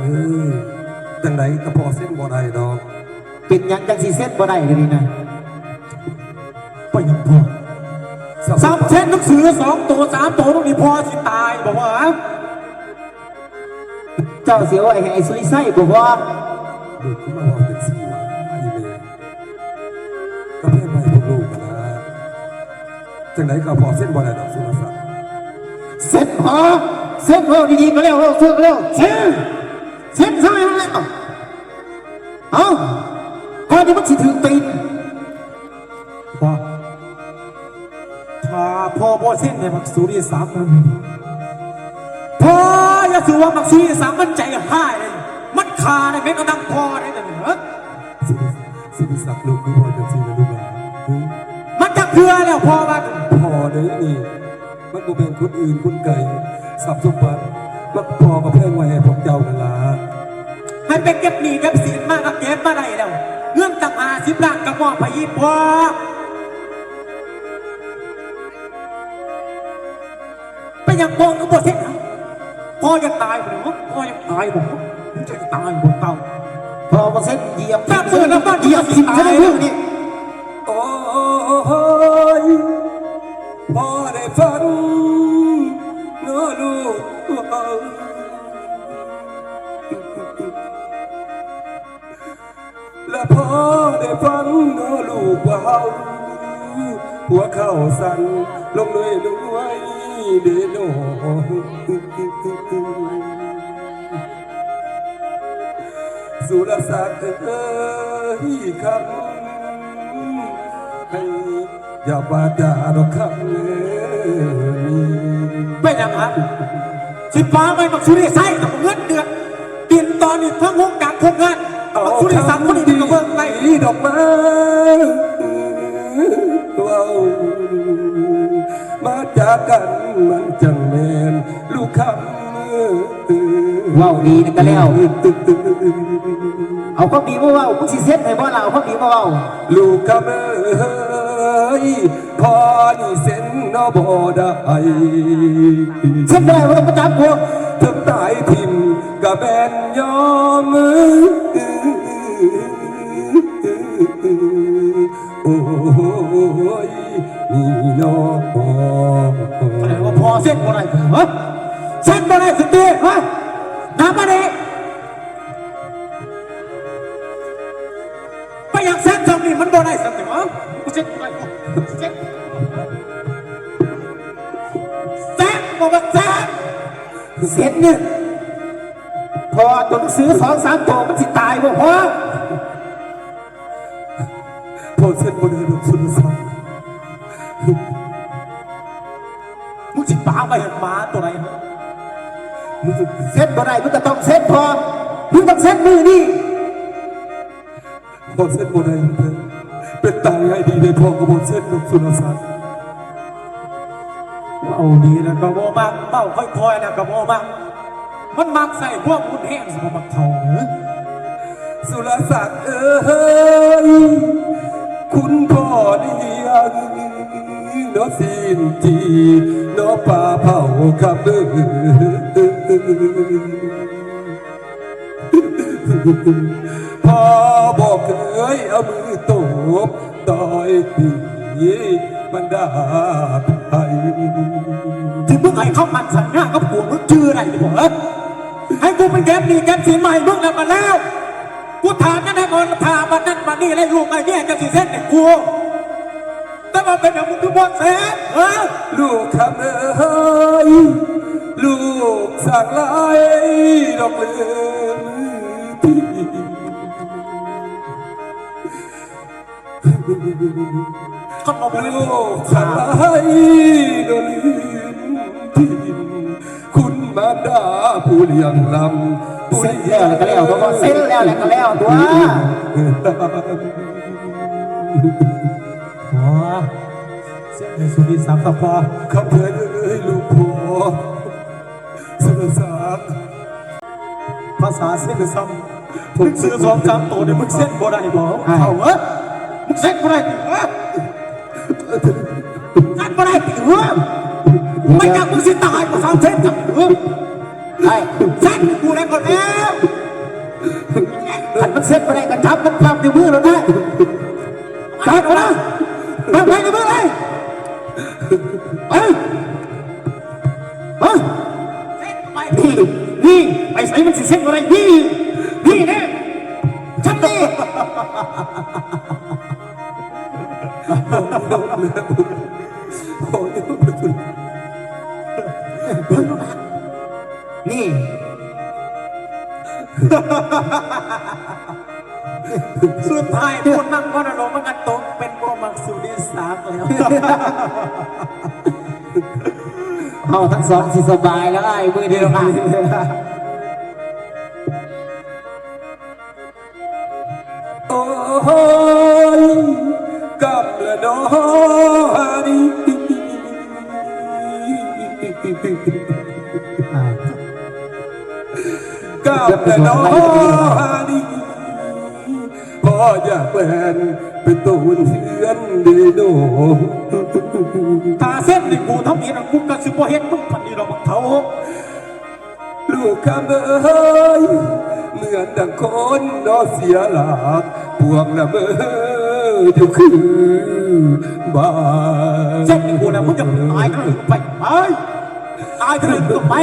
เอ้ยจังไดก็พอเส้นบ่ได้ดอกเป็นหยังจังสีเส้นบ่ได้กันนี่นะไปยังพอสามเส้นหนังสือสองตัวสามตัวตรงนี้พอสิตายบอกว่าเจ้าเสียวไอ้ไอ้สุริไส้บอกว่าลูกขึ้นมาบอกเป็นสีว่าไอ้เมย์ก็เพื่อนไปพวกลูกกันนะจังไดก็พอเส้นบ่ได้ดอกสุรศักดิ์เส้นพอเส้นพอดีๆก็เร็วเร็วเร็วเส้น เส้นซะแล้วแล้วเอาก่อนที่มันสิถึงตีนพอถ้าพ่อพ่อเส้นในมักสุริสามนั้นพออย่าถือว่ามักสุริสามมันใจห้ายเลยมันขาดเลยแม้กระทั่งพอได้แต่เหนือสุรสุรศักลูกคือพอจังสีนะลูกหลานมันจะเพื่อแล้วพอมันพอเด้อนี่มันบ่เป็นคนอื่นคนไกลทรัพย์สมบัติมันพอกับเพื่อนไว้ให้พวกเจ้ากันละ ให้ไปเก็บหนี้เก็บสินมากกับเก็บมาได้แล้วเงื่อนต่างหาสิบล้านกระบอกพยีพอไปยังพอก็บ่เส้นนะพอยังตายบ่เนาะพอยังตายบ่มันจะตายบ่เต่าพอมาเส้นเหยียบแป๊บเดียวแล้วบ้านเหยียบทิ่มซะแล้วเรื่องนี้โอ้ยพอได้ฟังเน้อลูก พอได้ฟังเน้อลูกว่าเฮาหัวเข้าสั่นลงด้วยด้วยเดโนสุรศักดิ์เอ้ยคำให้อย่าบาดาดอกคำเลยเป็นยังฮะสิฟ้าไม่มักสุริไส้กับเงินเดือนเปลี่ยนตอนนี้ทั้งวงการคงงาน มักสุริสามคนนี้ก็เบิ่งไปนี่ดอกไม้ว้าวมาจากกันมันจังแมนลูกคำว้าวดีนะก็แล้วเอาความดีมาเว้ามึงสิเส้นให้บ่ล่ะเอาความดีมาเว้าลูกคำเอ้ยพอนี่เส้นนอบได้เส้นบ่ได้บ่ต้องมาจับกูถึงตายทิมกับแบนยอม โอ้ยนี่น้อแสดงว่าพอเส้นบ่ได้ฮะเส้นบ่ได้สติฮะน้ำมาดิไปยังเส้นทำนี่มันบ่ได้สติฮะเส้นบ่ได้เส้นเส้นบอกว่าเส้นเส้นเนี่ยพอตัวหนังสือสองสามตัวมันสิตายบ่พอ เสร็จบนเรือสุดสักมึงสิป้าไปเห็นมาตัวไหนฮะเส้นบ่ได้มึงก็ต้องเส้นพอมึงต้องเส้นมือนี่พอเสร็จบนเรือเป็นตายให้ดีในพอกระบอกเส้นสุดสักเอาดีนะกระโบมากเป้าค่อยๆนะกระโบมากมันมักใส่พวกมุนแห้งสมบัติเขาสุรศักดิ์เอ้ย คุณพ่อเลี้ยงเน้อสินจีเน้อป่าเผาคำเด้อพ่อบอกเคยเอามือตบต่อยตีมันดาไทยที่มึงให้เขามันสัญญากับผัวมึงชื่ออะไรดิบอกเออให้กูเป็นแกมนี่แกมสีใหม่มึงแล้วมาแล้ว กูถามนั่นให้ก่อนถามานั่นมานี่อะไรลูกไอ้เนี่ยจะสีเส้นเนี่ยกูแต่มาเป็นอย่างมึงคือบอลเส้นเออลูกคำเอ้ยลูกสักลายดอกเลือนพี่เขาเอาไปเลยลูกสักลายดอกเลือนพี่คุณมาดาผู้เลี้ยงลำ เส้นเลี้ยแล้วแล้วก็แล้วตัวเส้นแล้วแล้วก็แล้วตัวอ๋อเส้นในสุริสามตะพอคำเพื่อนเอ้ยลูกพ่อสุรศักดิ์ภาษาเส้นซ้ำมึงซื้อสองสามตัวเนี่ยมึงเส้นบ่ได้บอกเอาเออมึงเส้นบ่ได้เออเส้นบ่ได้เออไม่อยากมึงสิตายกูสาเส้นจับเออ ไอ้เส้นกูแล้ก่อนแล้วเซ็ตมาได้ก็จับมันความในมือเราได้จับมานะมาไปในมือเลยไปไปไปนี่นี่ไปใส่มันสิเซ็ตอะไรนี่นี่แน่ฉันนี่ สุดท้ายคนนั่งก็นรกมันกันตกเป็นพวกมักสุดิสามแล้วเอาทั้งสองสิสบายแล้วไอ้มือเดียวกันโอ้ยกำละน้อนี่ กับแต่น้องนี่ออยากแปลนเป็นตูนเทือนเดโนตาเส้นนี่กูทำเห็นกูก็สิบว่าเห็นมึงพันนี่ดอกบักเถาลูกคำเอ้ยเหมือนดังคนนอเสียหลักพวงละเมออยู่คือบ้านเส้นนี่กูนะมึงจะตายก็ไปไปตายก็เลยก็ไป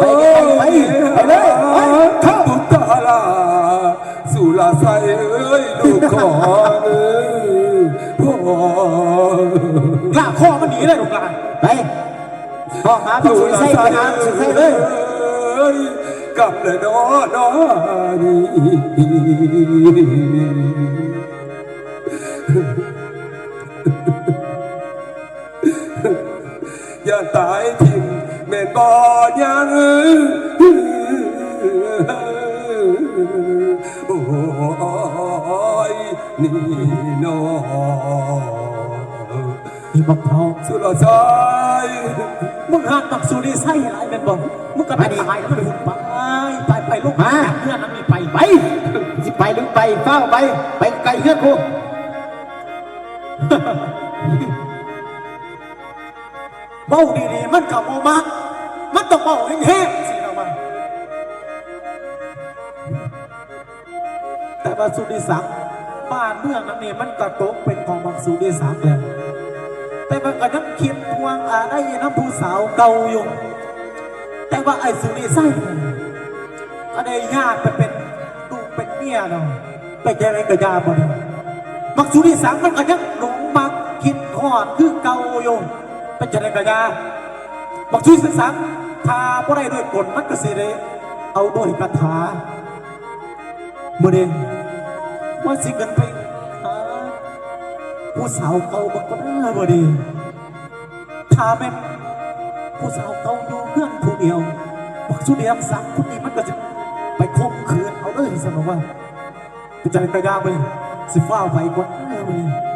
ไปโง่ไปไปไปเลยไปข้าบุตรลาสุรใสเอ้ยลูกขอเอ้ยพ่อลากคอมันหนีเลยลูกหลานไปพ่อหาผู้ช่วยใส่ไปหาผู้ช่วยใส่เลยกับเลยน้อน้อนี่อย่าตายทิ้งแม่นบ่ยัง โอ้ยนี่นอีบักเถาสุรชายมึงหักบักสุดิไส้อะไรเป็นบ่มึงก็ไปตายแล้วมันหุ่นไปไปไปลูกมาเพื่อนนั้นมีไปไปสิไปหรือไปเฝ้าไป ไปไกลเฮือนกูเบ้าดีๆมันกับโมมัก มันต้องเบ้าแห้งๆสิเรามาแต่ว่าสุดิสังบ้านเมืองนั้นนี่มันกระตกเป็นของบักสุดิสังเลยแต่มันก็ยังคิดทวงอะไรน้ำผู้สาวเก่าอยู่แต่ว่าไอ้สุดิไส้ก็ได้ญาติไปเป็นลูกเป็นเมียเนาะไปเจริญกับยาบ่เนาะมักสุดิสังมันก็ยังหลงมักคิดทอดคือเก่าอยู่ไปเจริญกับยา บอกชื่อศึกษาทาบ่ได้ด้วยกลมันก็สิได้เอาด้วยคาถาเมื่อเดนว่าสิกันไปหาผู้สาวเก่าบักก็น่าบ่ดีถ้าแม่นผู้สาวเก่าอยู่เพื่อนผู้เดียวบอกสุดเดียมสักคนนี้มันก็จะไปคมคืนเอาเลยสมองว่าไปใจกระยาไปสิฟ้าไปกว่าเออมื้อนี้